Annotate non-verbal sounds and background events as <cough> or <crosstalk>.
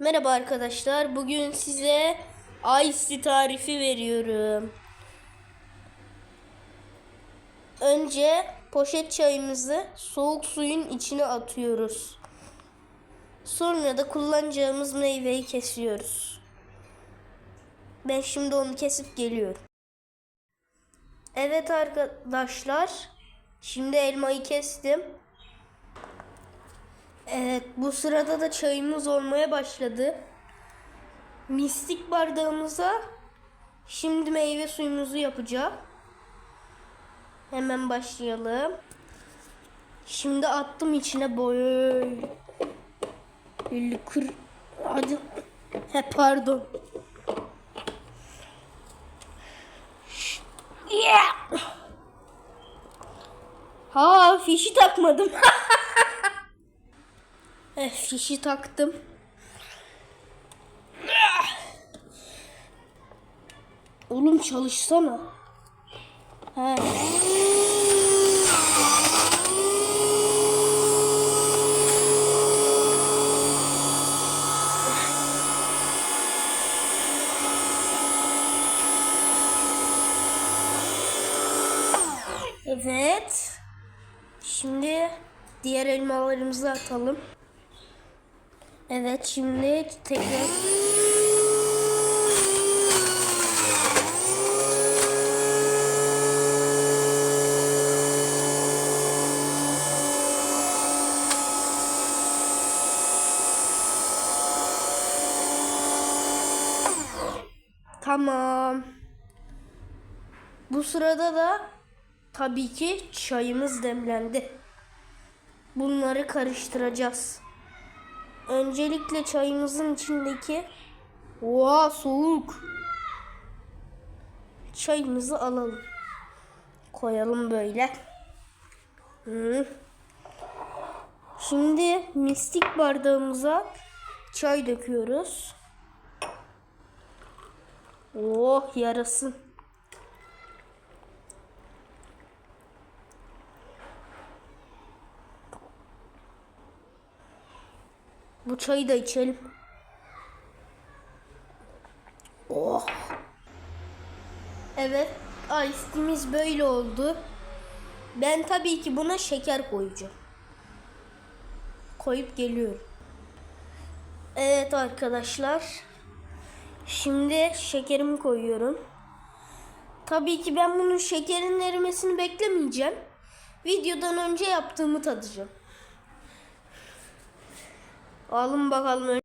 Merhaba arkadaşlar. Bugün size Ice tarifi veriyorum. Önce poşet çayımızı soğuk suyun içine atıyoruz. Sonra da kullanacağımız meyveyi kesiyoruz. Ben şimdi onu kesip geliyorum. Evet arkadaşlar. Şimdi elmayı kestim. Evet bu sırada da çayımız olmaya başladı. Mistik bardağımıza şimdi meyve suyumuzu yapacağım. Hemen başlayalım. Şimdi attım içine böyle. Kır. Hadi. He pardon. Yeah. Ha fişi takmadım. <laughs> Eh, fişi taktım. Oğlum çalışsana. He. Evet. Şimdi diğer elmalarımızı atalım. Evet şimdi tekrar Tamam. Bu sırada da tabii ki çayımız demlendi. Bunları karıştıracağız. Öncelikle çayımızın içindeki Oha soğuk. Çayımızı alalım. Koyalım böyle. Hı. Şimdi mistik bardağımıza çay döküyoruz. Oh yarasın. Bu çayı da içelim. Oh. Evet, ice'imiz böyle oldu. Ben tabii ki buna şeker koyacağım. Koyup geliyorum. Evet arkadaşlar. Şimdi şekerimi koyuyorum. Tabii ki ben bunun şekerin erimesini beklemeyeceğim. Videodan önce yaptığımı tadacağım. Alın bakalım